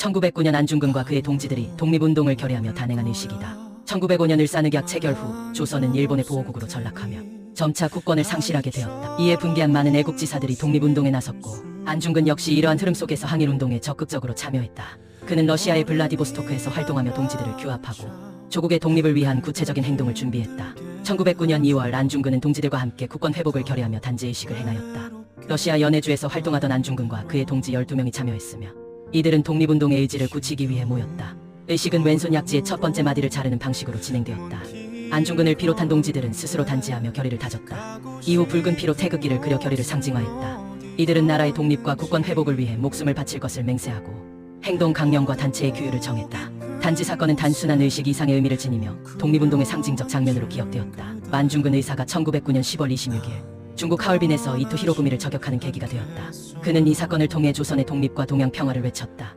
1909년 안중근과 그의 동지들이 독립운동을 결의하며 단행한 의식이다. 1905년 을사늑약 체결 후 조선은 일본의 보호국으로 전락하며 점차 국권을 상실하게 되었다. 이에 분개한 많은 애국지사들이 독립운동에 나섰고 안중근 역시 이러한 흐름 속에서 항일운동에 적극적으로 참여했다. 그는 러시아의 블라디보스토크에서 활동하며 동지들을 규합하고 조국의 독립을 위한 구체적인 행동을 준비했다. 1909년 2월 안중근은 동지들과 함께 국권 회복을 결의하며 단지의식을 행하였다. 러시아 연해주에서 활동하던 안중근과 그의 동지 12명이 참여했으며 이들은 독립운동의 의지를 굳히기 위해 모였다. 의식은 왼손 약지의 첫 번째 마디를 자르는 방식으로 진행되었다. 안중근을 비롯한 동지들은 스스로 단지하며 결의를 다졌다. 이후 붉은 피로 태극기를 그려 결의를 상징화했다. 이들은 나라의 독립과 국권 회복을 위해 목숨을 바칠 것을 맹세하고 행동 강령과 단체의 규율을 정했다. 단지 사건은 단순한 의식 이상의 의미를 지니며 독립운동의 상징적 장면으로 기억되었다. 만중근 의사가 1909년 10월 26일 중국 하얼빈에서 이토 히로부미를 저격하는 계기가 되었다. 그는 이 사건을 통해 조선의 독립과 동양 평화를 외쳤다.